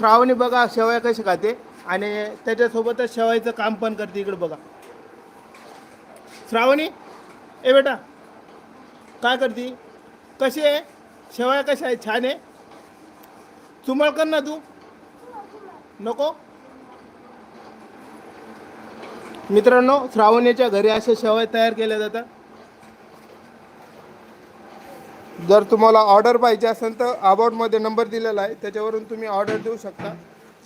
श्रावणी बघा शेवया कशी खाते आणि त्याच्यासोबतच शेवायचं काम पण करते इकडे बघा. श्रावणी ए बेटा काय करते? कशी आहे? शेवया कशा आहे छान आहे? चुमळ कर ना तू. नको. मित्रांनो श्रावणीच्या घरी अशा शेवया तयार केल्या जातात. जर तुम्हाला ऑर्डर पाहिजे असेल तर अबाउटमध्ये नंबर दिलेला आहे त्याच्यावरून तुम्ही ऑर्डर देऊ शकता.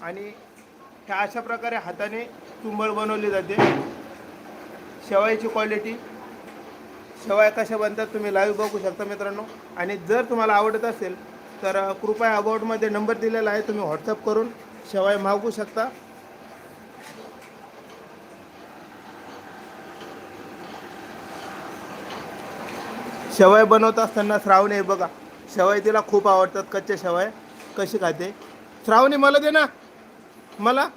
आणि ह्या अशा प्रकारे हाताने तुंबळ बनवली जाते. शेवायची क्वालिटी शेवाय कशा बनतात तुम्ही लाईव्ह बघू शकता मित्रांनो. आणि जर तुम्हाला आवडत असेल तर कृपया अबाउटमध्ये नंबर दिलेला आहे तुम्ही व्हॉट्सअप करून शेवाय मागवू शकता. शेवाय बनवत असताना श्रावणी आहे बघा. शेवाय तिला खूप आवडतात. कच्च्या शेवाय. कशी खाते? श्रावणी मला दे ना. मला.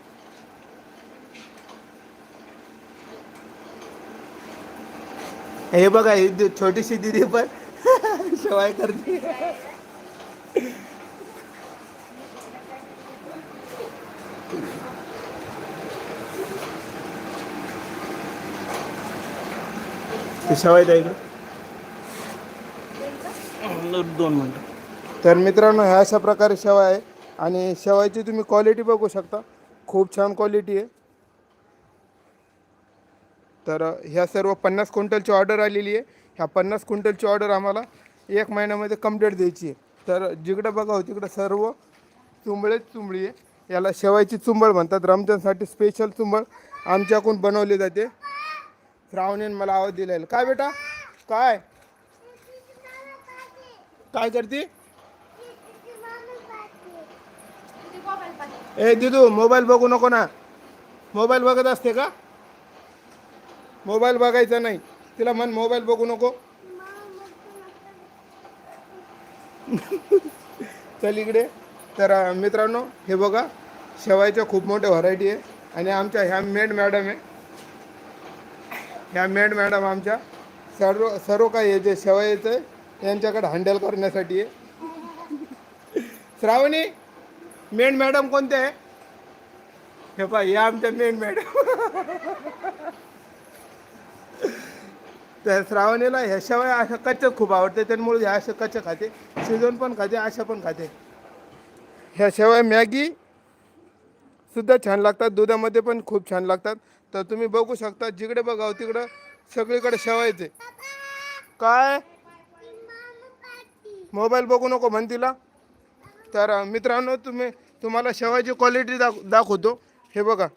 हे बघा ही छोटीशी दिदी पण शेवाय करते. शेवाय द्या इकडे. दोन मिनटं. तर मित्रांनो ह्या अशा प्रकारे शेवा आहे. आणि शेवायची तुम्ही क्वालिटी बघू शकता. खूप छान क्वालिटी आहे. तर ह्या सर्व पन्नास क्विंटलची ऑर्डर आलेली आहे. ह्या पन्नास क्विंटलची ऑर्डर आम्हाला एक महिन्यामध्ये कंप्लीट द्यायची आहे. तर जिकडं बघावं हो, तिकडं सर्व चुंबळेच चुंबळी आहे. याला शेवायची चुंबळ म्हणतात. रमजानसाठी स्पेशल चुंबळ आमच्याकडून बनवली जाते. श्रावणीने मला आवाज दिलेला काय बेटा? काय? काय करते? ए दिदू मोबाईल बघू नको ना. मोबाईल बघत असते का? मोबाईल बघायचा नाही. तिला म्हण मोबाईल बघू नको. चल इकडे. तर मित्रांनो हे बघा शेवायच्या खूप मोठ्या व्हरायटी आहे. आणि आमच्या ह्या मेड मॅडम आहे. ह्या मेड मॅडम आमच्या सर्व सर्व काही आहे जे शेवायचं आहे. यांच्याकडे हँडल करण्यासाठी आहे. श्रावणी मेन मॅडम कोणते? आहे हे पाय या आमच्या मेन मॅडम तर श्रावणीला ह्या शेवया अशा कच्च्याच खूप आवडते त्यामुळे ह्या अशा कच्च्या खाते. शिजवून पण खाते अशा पण खाते. ह्या शेवया मॅगी सुद्धा छान लागतात दुधामध्ये पण खूप छान लागतात. तर तुम्ही बघू शकता जिकडे बघावं तिकडं सगळीकडे शेवायचे. काय? मोबाईल बघू नको म्हणतीला तर मित्रांनो तुम्ही तुम्हाला शेवायची क्वालिटी दाख दाखवतो. हे बघा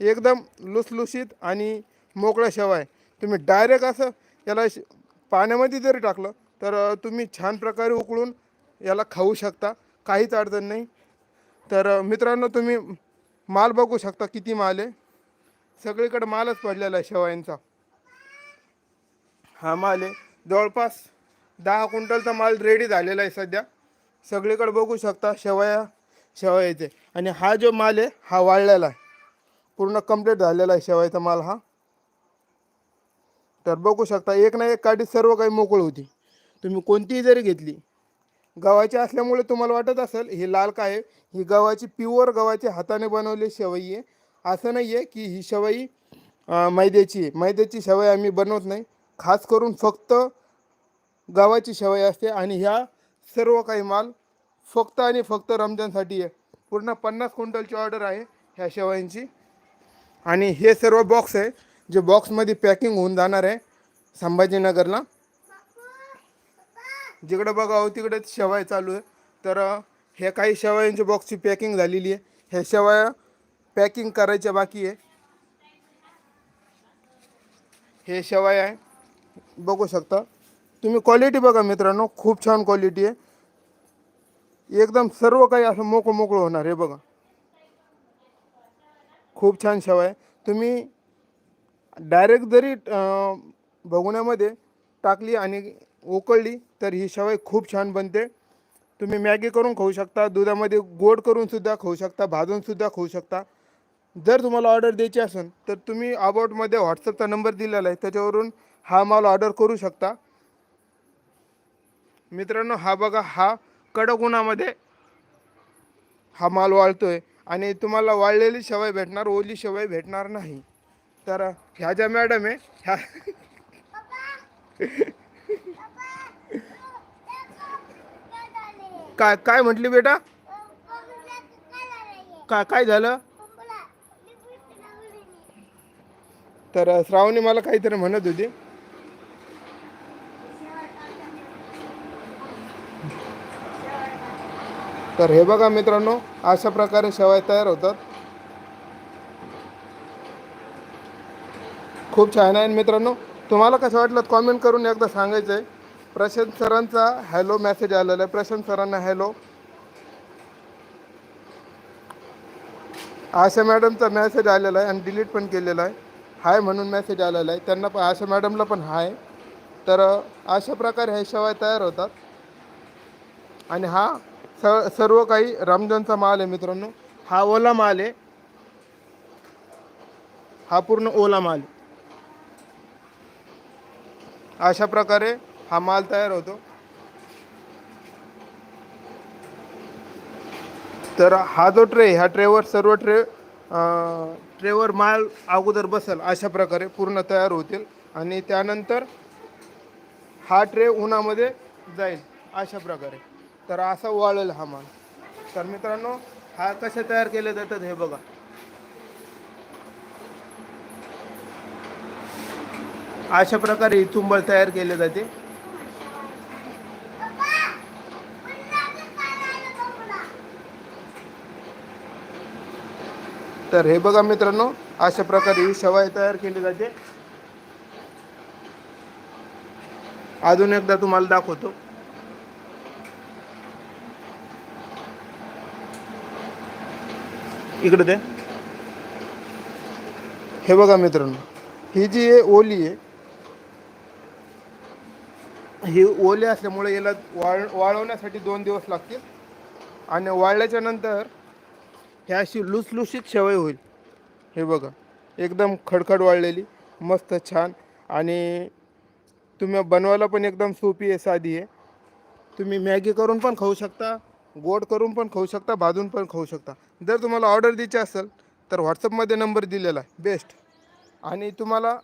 एकदम लुसलुशीत आणि मोकळा शेवा आहे. तुम्ही डायरेक्ट असं याला श- पाण्यामध्ये जरी टाकलं तर तुम्ही छान प्रकारे उकळून याला खाऊ शकता. काहीच अडचण नाही. तर मित्रांनो तुम्ही माल बघू शकता किती माल आहे. सगळीकडे मालच पडलेला आहे शेवायांचा हा माल आहे. जवळपास दहा क्विंटलचा माल रेडी झालेला आहे सध्या. सगळीकडे बघू शकता शेवया शेवयाचे आणि हा जो माल आहे हा वाळलेला आहे. पूर्ण कंप्लीट झालेला आहे शेवायचा माल हा. तर बघू शकता एक ना एक काठी सर्व काही मोकळ होती. तुम्ही कोणतीही जरी घेतली गव्हाची असल्यामुळे तुम्हाला वाटत असेल ही लाल काय आहे? ही गव्हाची प्युअर गव्हाची हाताने बनवलेली शेवई आहे. असं नाही आहे की ही शेवई मैद्याची आहे. मैद्याची शेवई आम्ही बनवत नाही. खास करून फक्त गव्हाची शेवाई असते आणि ह्या सर्व काही माल फक्त आणि फक्त रमजानसाठी आहे. पूर्ण पन्नास क्विंटलची ऑर्डर आहे ह्या शेवयांची आणि हे सर्व बॉक्स आहे जे बॉक्समध्ये पॅकिंग होऊन जाणार आहे संभाजीनगरला. जिकडे बघावं हो, तिकडे शेवाय चालू आहे. तर हे काही शेवयांची बॉक्सची पॅकिंग झालेली आहे. ह्या शेवया पॅकिंग करायच्या बाकी आहे. हे शेवाय आहे. बघू शकता. तुम्ही क्वालिटी बघा मित्रांनो खूप छान क्वालिटी आहे. एकदम सर्व काही असं मोकळं मोकळं होणार हे बघा. खूप छान शेवाय तुम्ही डायरेक्ट जरी भगुण्यामध्ये टाकली आणि उकळली तर ही शेवाय खूप छान बनते. तुम्ही मॅगी करून खाऊ शकता दुधामध्ये गोड करूनसुद्धा खाऊ शकता भाजूनसुद्धा खाऊ शकता. जर तुम्हाला ऑर्डर द्यायची असेल तर तुम्ही अबाउटमध्ये व्हॉट्सअपचा नंबर दिलेला आहे त्याच्यावरून हा माल ऑर्डर करू शकता. मित्रांनो हा बघा हा कडक उन्हामध्ये हा माल वाळतोय आणि तुम्हाला वाळलेली शेवाय भेटणार ओली शेवाय भेटणार नाही. तर ह्या ज्या मॅडम आहे ह्या काय काय म्हटली बेटा? काय काय झालं? तर श्रावणी मला काहीतरी म्हणत होती. तर हे बघा मित्रांनो अशा प्रकारे शेवाय तयार होतात. खूप छान आहे मित्रांनो. तुम्हाला कसं वाटलं कॉमेंट करून एकदा सांगायचं आहे प्रशांत सरांचा हॅलो मेसेज आलेला आहे. प्रशांत सरांना हॅलो आशा मॅडमचा मेसेज आलेला आहे आणि डिलीट पण केलेला आहे. हाय म्हणून मेसेज आलेला आहे. त्यांना पण आशा मॅडमला पण हाय तर अशा प्रकारे हे शेवाय तयार होतात. आणि हा स सर्व काही रमजानचा माल आहे मित्रांनो. हा ओला माल आहे. हा पूर्ण ओला माल अशा प्रकारे हा माल तयार होतो. तर हा जो ट्रे ह्या ट्रेवर सर्व ट्रे ट्रेवर माल अगोदर बसल अशा प्रकारे पूर्ण तयार होतील. आणि त्यानंतर हा ट्रे उन्हामध्ये जाईल अशा प्रकारे. तर असा वळेल हा माल. तर मित्रांनो हा कसे तयार केले जातात हे बघा. अशा प्रकारे ही तुंबळ तयार केले जाते. तर हे बघा मित्रांनो अशा प्रकारे ही शेवाय तयार केली जाते. अजून एकदा तुम्हाला दाखवतो. इकडे दे. हे बघा मित्रांनो ही जी आहे ओली आहे ही ओली असल्यामुळे याला वाळ वाळवण्यासाठी दोन दिवस लागतील. आणि वाळल्याच्या नंतर ह्या अशी लुसलुशीत शेवई होईल. हे बघा एकदम खडखड वाळलेली मस्त छान. आणि तुम्ही बनवायला पण एकदम सोपी आहे साधी आहे. तुम्ही मॅगी करून पण खाऊ शकता. गोड करून पण खाऊ शकता भाजून पण खाऊ शकता. जर तुम्हाला ऑर्डर द्यायची असेल तर व्हॉट्सअपमध्ये नंबर दिलेला आहे. बेस्ट आणि तुम्हाला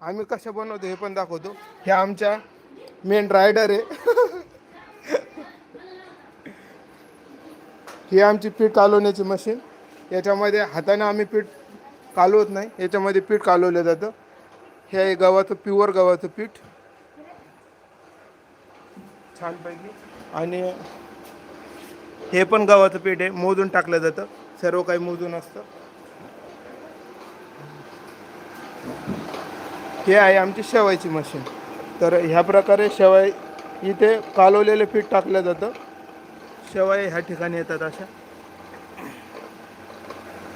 आम्ही कसं बनवतो हे पण दाखवतो. हे आमच्या मेन रायडर आहे. ही आमची पीठ कालवण्याची मशीन याच्यामध्ये हाताने आम्ही पीठ कालवत नाही याच्यामध्ये पीठ कालवलं जातं. हे आहे गव्हाचं प्युअर गव्हाचं पीठ. छानपैकी आणि हे पण गव्हाचं पीठ आहे. मोजून टाकलं जातं. सर्व काही मोजून असतं. हे आहे आमची शेवायची मशीन तर ह्या प्रकारे शेवाय इथे कालवलेलं पीठ टाकलं जातं. शेवाय ह्या ठिकाणी येतात अशा.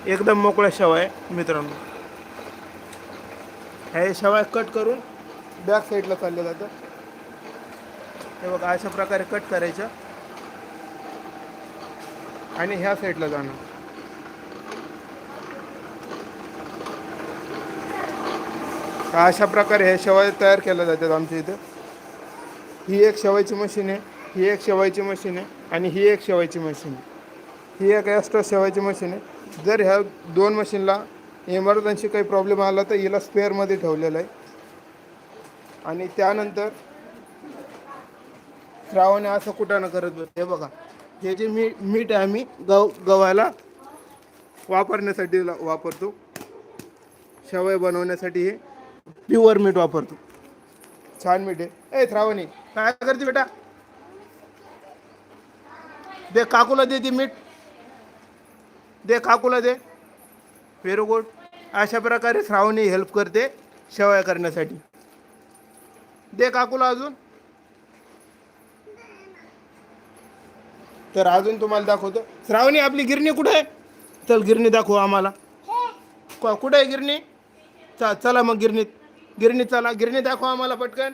एकदम मोकळ्या शेवाय मित्रांनो. हे शेवाय कट करून बॅक साईडला चाललं जातं. हे बघा अशा प्रकारे कट करायचं. आणि ह्या साईडला जाणं. अशा प्रकारे हे शेवाय तयार केल्या जातात आमच्या इथं. ही एक शेवायची मशीन आहे ही एक शेवायची मशीन आहे आणि ही एक शेवायची मशीन आहे. ही एक एक्स्ट्रा शेवायची मशीन आहे. जर ह्या दोन मशीनला इमर्जन्सी काही प्रॉब्लेम आला तर हिला स्पेअरमध्ये ठेवलेलं आहे. आणि त्यानंतर श्रावण असं कुठं न करत बस हे बघा. हे जे मी मीठ आहे आम्ही गव गव्हाला वापरण्यासाठी वापरतो. शेवय बनवण्यासाठी हे प्युअर मीठ वापरतो. छान मीठ आहे. ए श्रावणी काय करते बेटा? दे काकूला दे ती मीठ. दे काकूला दे. Very good. अशा प्रकारे श्रावणी हेल्प करते शेवया करण्यासाठी. दे काकूला अजून. तर अजून तुम्हाला दाखवतो. श्रावणी आपली गिरणी कुठे आहे? चल गिरणी दाखव आम्हाला. कुठे आहे गिरणी? चा चला मग गिरणीत गिरणी चला गिरणी दाखवा आम्हाला पटकन.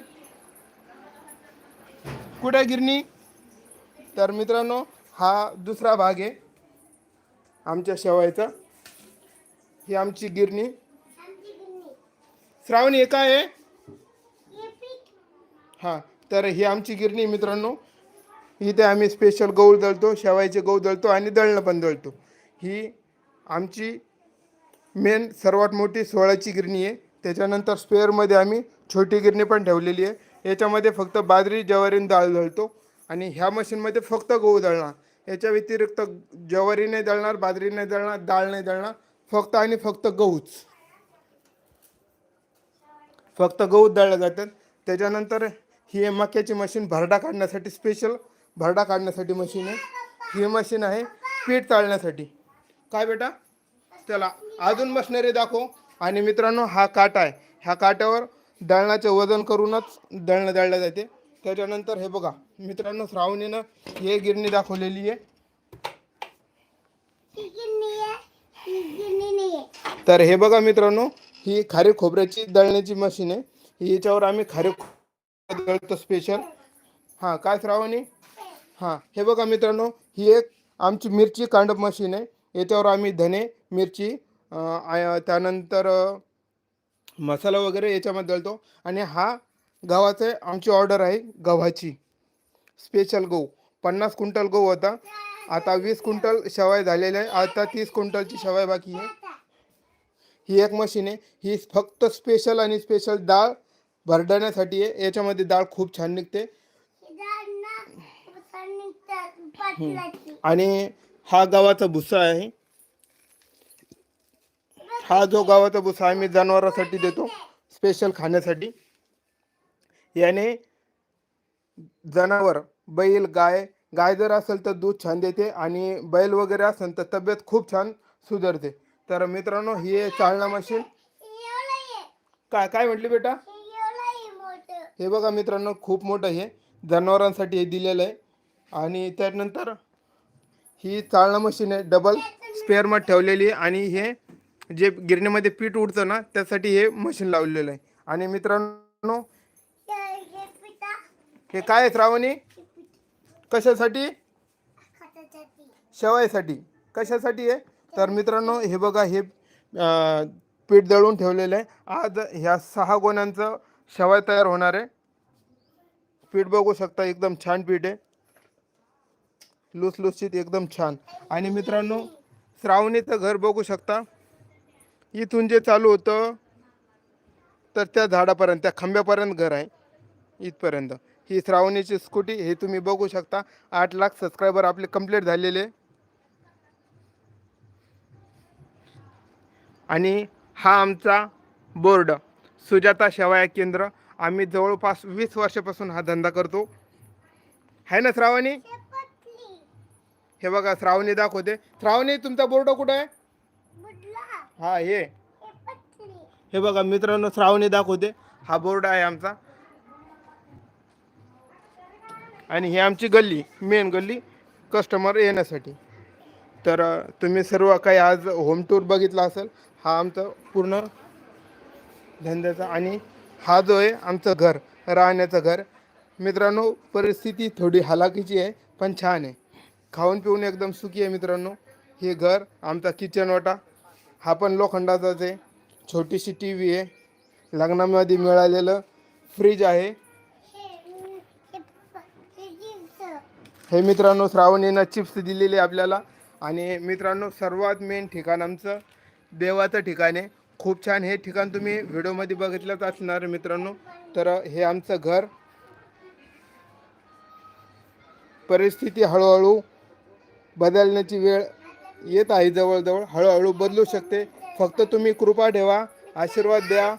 कुठे आहे गिरणी? तर मित्रांनो हा दुसरा भाग आहे. आमच्या शेवायचा ही आमची गिरणी. श्रावणी काय आहे? हां तर ही आमची गिरणी मित्रांनो. इथे आम्ही स्पेशल गहू दळतो शेवायचे गहू दळतो आणि दळणं पण दळतो. ही आमची मेन सर्वात मोठी सोळाची गिरणी आहे. त्याच्यानंतर स्पेअरमध्ये आम्ही छोटी गिरणी पण ठेवलेली आहे. याच्यामध्ये फक्त बाजरी ज्वारीन दाळ डाळ दळतो. आणि ह्या मशीनमध्ये फक्त गहू दळणार. याच्या व्यतिरिक्त ज्वारी नाही दळणार बाजरी नाही दळणार डाळ नाही दळणार. फक्त आणि फक्त गहूच फक्त गहू दळल्या जातात. त्याच्यानंतर ही मक्याची मशीन भरडा काढण्यासाठी स्पेशल भरडा काढण्यासाठी मशीन आहे. ही मशीन आहे पीठ चाळण्यासाठी काय बेटा? त्याला अजून मशनरी दाखव. आणि मित्रांनो हा काटा आहे. ह्या काट्यावर दळणाचे वजन करूनच दळणं दळलं जाते. त्याच्यानंतर हे बघा मित्रांनो श्रावणीनं हे गिरणी दाखवलेली आहे. तर हे बघा मित्रांनो ही खारी खोबऱ्याची दळण्याची मशीन आहे. याच्यावर आम्ही खारी दळतो स्पेशल हां काय श्रावणी? हां. हे बघा मित्रांनो ही एक आमची मिरची कांडप मशीन आहे. याच्यावर आम्ही धने मिरची त्यानंतर मसाला वगैरे याच्यामध्ये दळतो. आणि हा गव्हाचे आमची ऑर्डर आहे गव्हाची. स्पेशल गहू. पन्नास क्विंटल गहू होता. आता वीस क्विंटल शेवाय झालेले आहे. आता तीस क्विंटलची शेवाय बाकी आहे. ही एक मशीन आहे. ही फक्त स्पेशल आणि स्पेशल डाळ भरडण्यासाठी आहे. याच्यामध्ये डाळ खूप छान निघते ही डाळ ना पुसून निघतात पाटलाची आणि हा गव्हाचा भुसा आहे. हा जो गव्हाचा भुसा आम्ही जनावरांसाठी देतो स्पेशल खाण्यासाठी. याने जनावर बैल गाय गाय जर असेल तर दूध छान देते आणि बैल वगैरे असेल तर तब्येत खूप छान सुधारते. तर मित्रांनो ही आहे चालना मशीन. आहे काय काय म्हटली बेटा? आहे हे बघा मित्रांनो खूप मोठं हे जनावरांसाठी हे दिलेलं आहे. आणि त्यानंतर ही चालणं मशीन आहे डबल स्पेअरमध्ये ठेवलेली आणि हे जे गिरणीमध्ये पीठ उडतं ना त्यासाठी हे मशीन लावलेलं आहे. आणि मित्रांनो हे काय आहे श्रावणी? कशासाठी? शेवायसाठी कशासाठी आहे? तर मित्रांनो हे बघा हे पीठ दळून ठेवलेलं आहे. आज ह्या सहा गोण्यांचं शेवाय तयार होणार आहे. पीठ बघू शकता एकदम छान पीठ आहे. लुसलुसीत एकदम छान. आणि मित्रांनो श्रावणीचं घर बघू शकता. इथून जे चालू होतं तर त्या झाडापर्यंत त्या खांब्यापर्यंत घर आहे. इथपर्यंत. ही श्रावणीची स्कूटी हे तुम्ही बघू शकता. आठ लाख सबस्क्रायबर आपले कंप्लीट झालेले. आणि हा आमचा बोर्ड सुजाता शेवाया केंद्र. आम्ही जवळपास वीस वर्षापासून हा धंदा करतो. आहे ना श्रावणी? हे बघा श्रावणी दाखवते. श्रावणी तुमचा बोर्ड कुठं आहे? हा हे. हे बघा मित्रांनो श्रावणी दाखवते. हा बोर्ड आहे आमचा. आणि ही आमची गल्ली मेन गल्ली कस्टमर येण्यासाठी. तर तुम्ही सर्व काही आज होम टूर बघितला असेल हा आमचा पूर्ण धंद्याचा आणि हा जो आहे आमचं घर राहण्याचं घर. मित्रांनो परिस्थिती थोडी हालाकीची आहे पण छान आहे. खाऊन पिऊन एकदम सुखी आहे मित्रांनो. हे घर आमचा किचन वाटा हा पण लोखंडाचाच आहे. छोटीशी टी व्ही आहे. लग्नामध्ये मिळालेलं फ्रीज आहे. हे मित्रांनो श्रावणीनं चिप्स दिलेले आपल्याला. आणि मित्रांनो सर्वात मेन ठिकाण आमचं देवाचं ठिकाण आहे. खूप छान. हे ठिकाण तुम्ही व्हिडिओमध्ये बघितलंच असणार मित्रांनो. तर हे आमचं घर. परिस्थिती हळूहळू बदलण्याची वेळ येत आहे जवळजवळ. हळूहळू बदलू शकते. फक्त तुम्ही कृपा ठेवा आशीर्वाद द्या.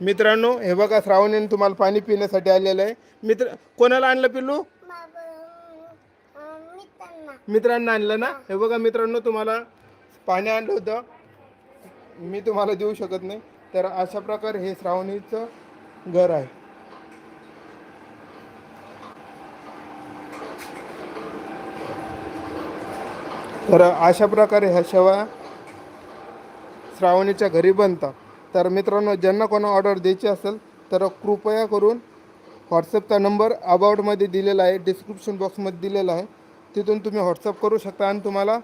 मित्रांनो हे बघा श्रावणीने तुम्हाला पाणी पिण्यासाठी आलेलं आहे. मित्र कोणाला आणलं पिल्लू? मित्रांना आणलं ना? हे बघा मित्रांनो तुम्हाला पाणी आणलं होतं. मी तुम्हाला देऊ शकत नाही. तर अशा प्रकारे हे श्रावणीचं घर आहे. तर अशा प्रकारे ह्या शेवा श्रावणीच्या घरी बनतात. तर मित्रांनो ज्यांना कोणा ऑर्डर द्यायची असेल तर कृपया करून व्हॉट्सअपचा नंबर अबाउटमध्ये दिलेला आहे डिस्क्रिप्शन बॉक्समध्ये दिलेला आहे. तिथून तुम्ही व्हॉट्सअप करू शकता आणि तुम्हाला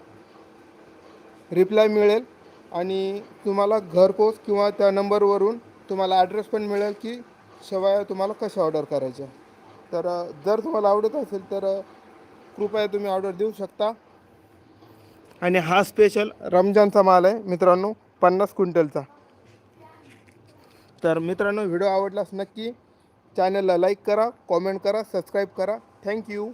रिप्लाय मिळेल. आणि तुम्हाला घरपोच किंवा त्या नंबरवरून तुम्हाला ॲड्रेस पण मिळेल की शेवया तुम्हाला कशा ऑर्डर करायच्या तर जर तुम्हाला आवडत असेल तर कृपया तुम्ही ऑर्डर देऊ शकता. आणि हा स्पेशल रमजानचा माल आहे मित्रांनो पन्नास क्विंटलचा. तर मित्रांनो व्हिडिओ आवडलास नक्की चॅनलला लाईक करा कॉमेंट करा सबस्क्राईब करा. थँक्यू